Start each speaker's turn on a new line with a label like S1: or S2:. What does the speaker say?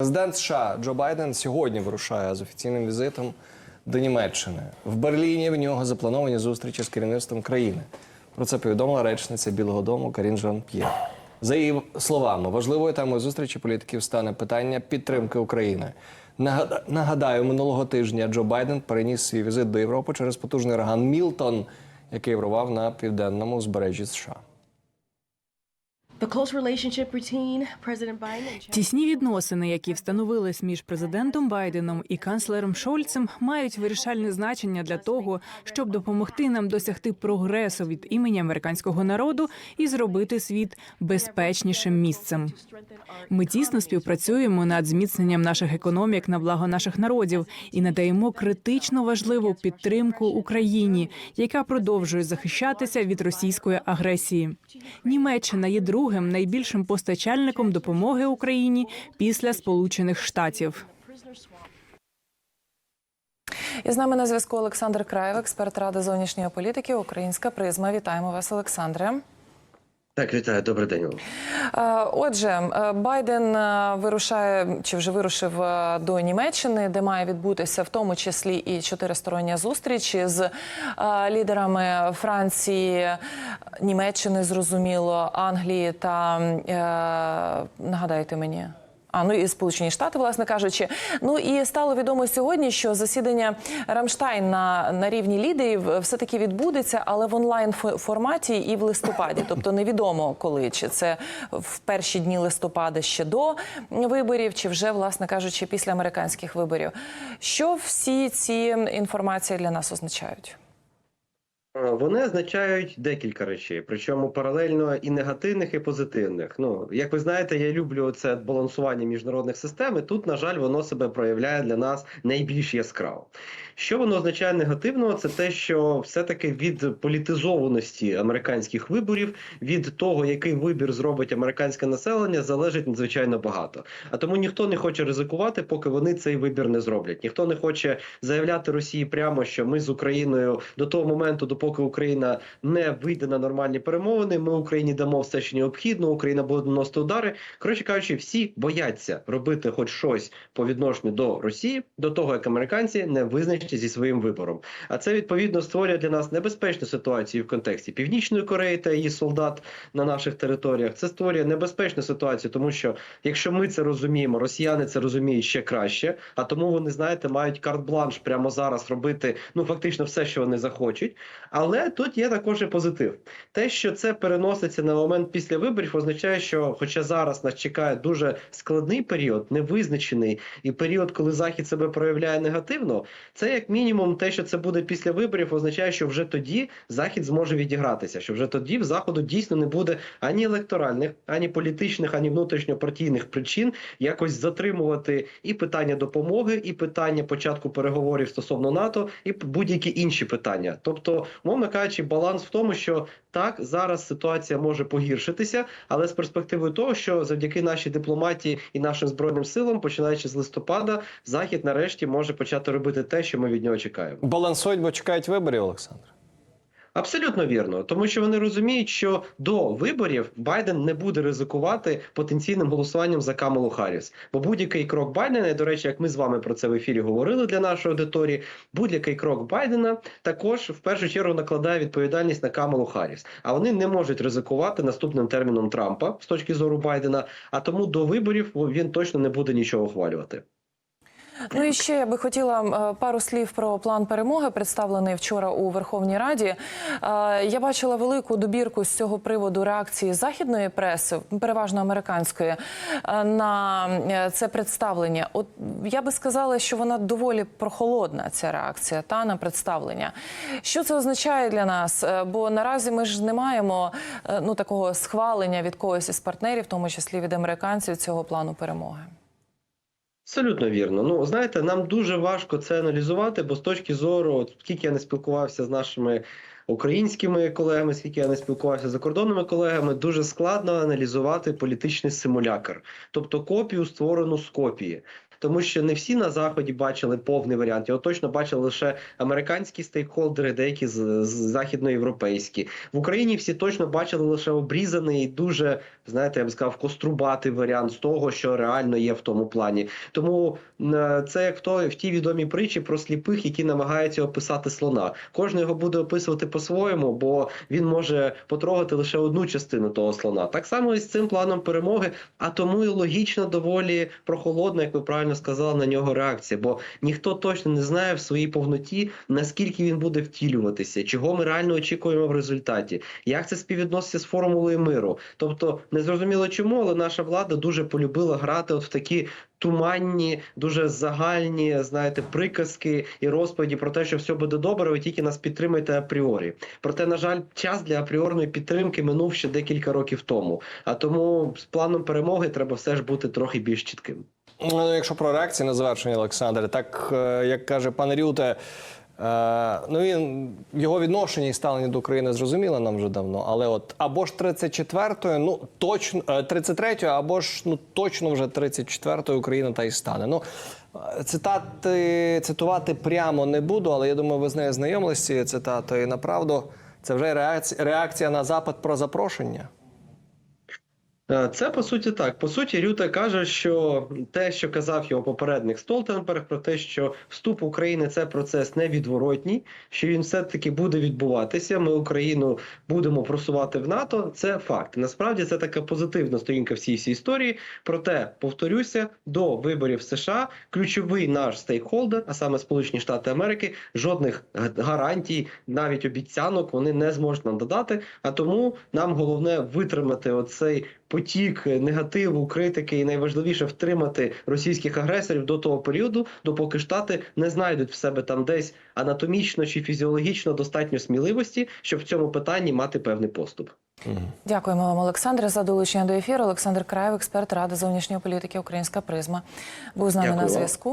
S1: Президент США Джо Байден сьогодні вирушає з офіційним візитом до Німеччини. В Берліні в нього заплановані зустрічі з керівництвом країни. Про це повідомила речниця Білого Дому Карін Жан П'єр. За її словами, важливою темою зустрічі політиків стане питання підтримки України. Нагада- Нагадаю, минулого тижня Джо Байден переніс свій візит до Європи через потужний ураган Мілтон, який вирував на південному узбережжі США.
S2: Тісні відносини, які встановились між президентом Байденом і канцлером Шольцем, мають вирішальне значення для того, щоб допомогти нам досягти прогресу від імені американського народу і зробити світ безпечнішим місцем. Ми тісно співпрацюємо над зміцненням наших економік на благо наших народів і надаємо критично важливу підтримку Україні, яка продовжує захищатися від російської агресії. Німеччина є другим найбільшим постачальником допомоги Україні після Сполучених Штатів.
S3: І з нами на зв'язку Олександр Краєв, експерт ради зовнішньої політики, Українська призма. Вітаємо вас, Олександре.
S4: Так, вітаю, добрий день.
S3: Е, Отже, е, Байден е, вирушає чи вже вирушив до Німеччини, де має відбутися в тому числі і чотиристороння зустріч з лідерами Франції, Німеччини, зрозуміло, Англії та нагадайте мені. А ну і Сполучені Штати, власне кажучи. Ну і стало відомо сьогодні, що засідання Рамштайн на, на рівні лідерів все таки відбудеться, але в онлайн форматі і в листопаді. Тобто невідомо коли чи це в перші дні листопада ще до виборів, чи вже, власне кажучи, після американських виборів. Що всі ці інформації для нас означають?
S4: Е, Вони означають декілька речей, причому паралельно і негативних, і позитивних. Ну, як ви знаєте, я люблю це балансування міжнародних систем. і Тут, на жаль, воно себе проявляє для нас найбільш яскраво. Що воно означає негативного? Це те, що все-таки від політизованості американських виборів, від того, який вибір зробить американське населення, залежить надзвичайно багато. А тому ніхто не хоче ризикувати, поки вони цей вибір не зроблять. Ніхто не хоче заявляти Росії прямо, що ми з Україною до того моменту, допоки Україна не вийде на нормальні перемовини, ми Україні дамо все, що необхідно. Україна буде наносити удари. Коротше кажучи, всі бояться робити хоч щось по відношенню до Росії, до того як американці не визначаться зі своїм вибором. А це відповідно створює для нас небезпечну ситуацію в контексті Північної Кореї та її солдат на наших територіях. Це створює небезпечну ситуацію, тому що якщо ми це розуміємо, росіяни це розуміють ще краще. А тому вони знаєте, мають карт-бланш прямо зараз робити ну фактично все, що вони захочуть. Але тут є також і позитив. Те, що це переноситься на момент після виборів, означає, що, хоча зараз нас чекає дуже складний період, невизначений, і період, коли захід себе проявляє негативно, це як мінімум те, що це буде після виборів, означає, що вже тоді захід зможе відігратися. Що вже тоді в заходу дійсно не буде ані електоральних, ані політичних, ані внутрішньопартійних причин якось затримувати і питання допомоги, і питання початку переговорів стосовно НАТО, і будь-які інші питання. Тобто, умовно кажучи, баланс в тому, що так зараз ситуація може погіршитися, але з перспективою того, що завдяки нашій дипломатії і нашим збройним силам, починаючи з листопада, захід нарешті може почати робити те, що ми від нього чекаємо.
S1: Балансують, бо чекають виборів, Олександр.
S4: Абсолютно вірно, тому що вони розуміють, що до виборів Байден не буде ризикувати потенційним голосуванням за Камалу Харріс. Бо будь-який крок Байдена, і, до речі, як ми з вами про це в ефірі говорили для нашої аудиторії, будь-який крок Байдена також в першу чергу накладає відповідальність на Камалу Харріс. А вони не можуть ризикувати наступним терміном Трампа з точки зору Байдена. А тому до виборів він точно не буде нічого ухвалювати.
S3: Ну і ще я би хотіла е, пару слів про план перемоги, представлений вчора у Верховній Раді. Е, Я бачила велику добірку з цього приводу реакції західної преси, переважно американської, е, на це представлення. От я би сказала, що вона доволі прохолодна. Ця реакція та на представлення. Що це означає для нас? Бо наразі ми ж не маємо ну такого схвалення від когось із партнерів, в тому числі від американців, цього плану перемоги.
S4: Абсолютно вірно. Ну знаєте, нам дуже важко це аналізувати, бо з точки зору, от скільки я не спілкувався з нашими українськими колегами, скільки я не спілкувався з закордонними колегами, дуже складно аналізувати політичний симулякр, тобто копію створену з копії. Тому що не всі на заході бачили повний варіант. Його точно бачили лише американські стейкхолдери, деякі з, з західноєвропейські. В Україні всі точно бачили лише обрізаний, дуже знаєте, я б сказав, кострубатий варіант з того, що реально є в тому плані. Тому е, це як в той в тій відомій притчі про сліпих, які намагаються описати слона. Кожен його буде описувати по-своєму, бо він може потрогати лише одну частину того слона. Так само і з цим планом перемоги, а тому і логічно доволі прохолодна, як ви правильно сказали, на нього реакція. Бо ніхто точно не знає в своїй повноті, наскільки він буде втілюватися, чого ми реально очікуємо в результаті, як це співвідноситься з формулою миру. Тобто не зрозуміло чому, але наша влада дуже полюбила грати от в такі туманні, дуже загальні, знаєте, приказки і розповіді про те, що все буде добре, ви тільки нас підтримайте апріорі. Проте, на жаль, час для апріорної підтримки минув ще декілька років тому. А тому з планом перемоги треба все ж бути трохи більш чітким.
S1: Ну, якщо про реакції на завершення, Олександр, так е, як каже пан Рюте, ну він його відношення і ставлення до України зрозуміло нам вже давно. Але от або ж 34-ї, ну точно е, 33-ї, або ж ну точно вже 34-ї Україна та й стане. Ну е, цитати цитувати прямо не буду, але я думаю, ви з нею знайомились з цією цитатою. Направду це вже реакція на запит про запрошення.
S4: Е, Це по суті так. По суті, Рюта каже, що те, що казав його попередник Столтенберг, про те, що вступ України це процес невідворотній, що він все-таки буде відбуватися. Ми Україну будемо просувати в НАТО. Це факт. Насправді це така позитивна сторінка всієї цій історії. Проте повторюся, до виборів США ключовий наш стейкхолдер, а саме Сполучені Штати Америки, жодних гарантій, навіть обіцянок вони не зможуть нам додати. А тому нам головне витримати оцей потік негативу, критики, і найважливіше втримати російських агресорів до того періоду, допоки штати не знайдуть в себе там десь анатомічно чи фізіологічно достатньо сміливості, щоб в цьому питанні мати певний поступ.
S3: Дякуємо вам, Олександре, за долучення до ефіру. Олександр Краєв, експерт Ради зовнішньої політики Українська призма, був з нами
S4: Дякую
S3: на зв'язку.